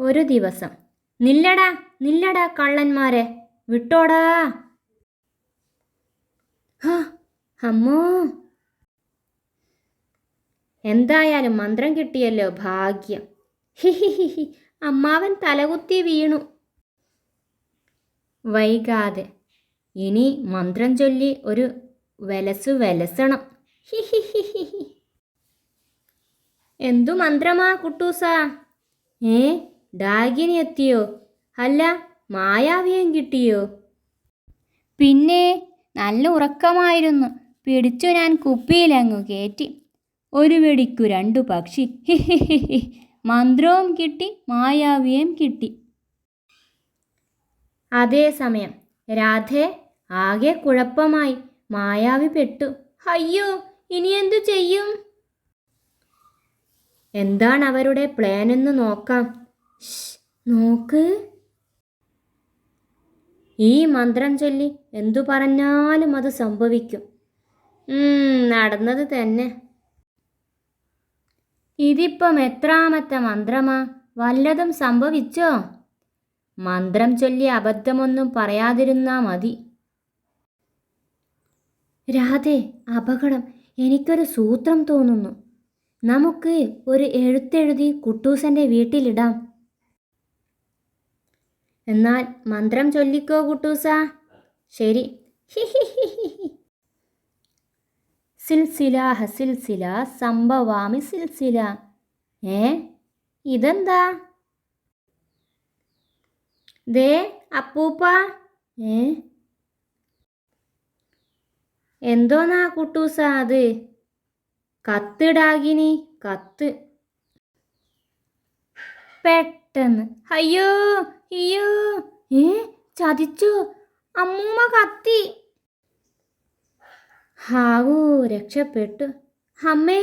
ഒരു ദിവസം. നില്ലടാ നില്ലടാ കള്ളന്മാരെ. വിട്ടോടാ. അമ്മോ. എന്തായാലും മന്ത്രം കിട്ടിയല്ലോ ഭാഗ്യം. ഹിഹിഹിഹി അമ്മാവൻ തലകുത്തി വീണു. വൈകാതെ. ഇനി മന്ത്രം ചൊല്ലി ഒരു വലസു വലസണം. ഹിഹിഹിഹി എന്തു മന്ത്രമാ കുട്ടൂസ? ഏ? ഡാഗിനി എത്തിയോ അല്ല മായാവിയും കിട്ടിയോ? പിന്നെ നല്ല ഉറക്കമായിരുന്നു. പിടിച്ചു ഞാൻ കുപ്പിയിലങ്ങു കയറ്റി. ഒരു വെടിക്കു രണ്ടു പക്ഷി. മന്ത്രവും കിട്ടി മായാവിയും കിട്ടി. അതേസമയം രാധേ ആകെ കുഴപ്പമായി. മായാവി പെട്ടു. അയ്യോ ഇനി എന്തു ചെയ്യും? എന്താണ് അവരുടെ പ്ലാനെന്ന് നോക്കാം. നോക്ക്. ഈ മന്ത്രം ചൊല്ലി എന്തു പറഞ്ഞാലും അത് സംഭവിക്കും. നടന്നത് തന്നെ. ഇതിപ്പം എത്രാമത്തെ മന്ത്രമാ? വല്ലതും സംഭവിച്ചോ? മന്ത്രം ചൊല്ലി അബദ്ധമൊന്നും പറയാതിരുന്നാ മതി. രാധേ അപകടം. എനിക്കൊരു സൂത്രം തോന്നുന്നു. നമുക്ക് ഒരു എഴുത്തെഴുതി കുട്ടൂസന്റെ വീട്ടിലിടാം. എന്നാൽ മന്ത്രം ചൊല്ലിക്കോ കുട്ടൂസ ശരി. സിൽസില ഹസിൽസില സംഭവാമി സിൽസില. ഏ? ഇതെന്താ? ദേ അപ്പൂപ്പ. ഏ? എന്തോന്നാ കുട്ടൂസ അത്? കത്തിടാകിനി കത്ത്. പെട്ടെന്ന്. അയ്യോ! അയ്യോ ഏ ചതിച്ചു. അമ്മൂമ്മ കത്തി. ഹാവൂ രക്ഷപ്പെട്ടു. അമ്മേ.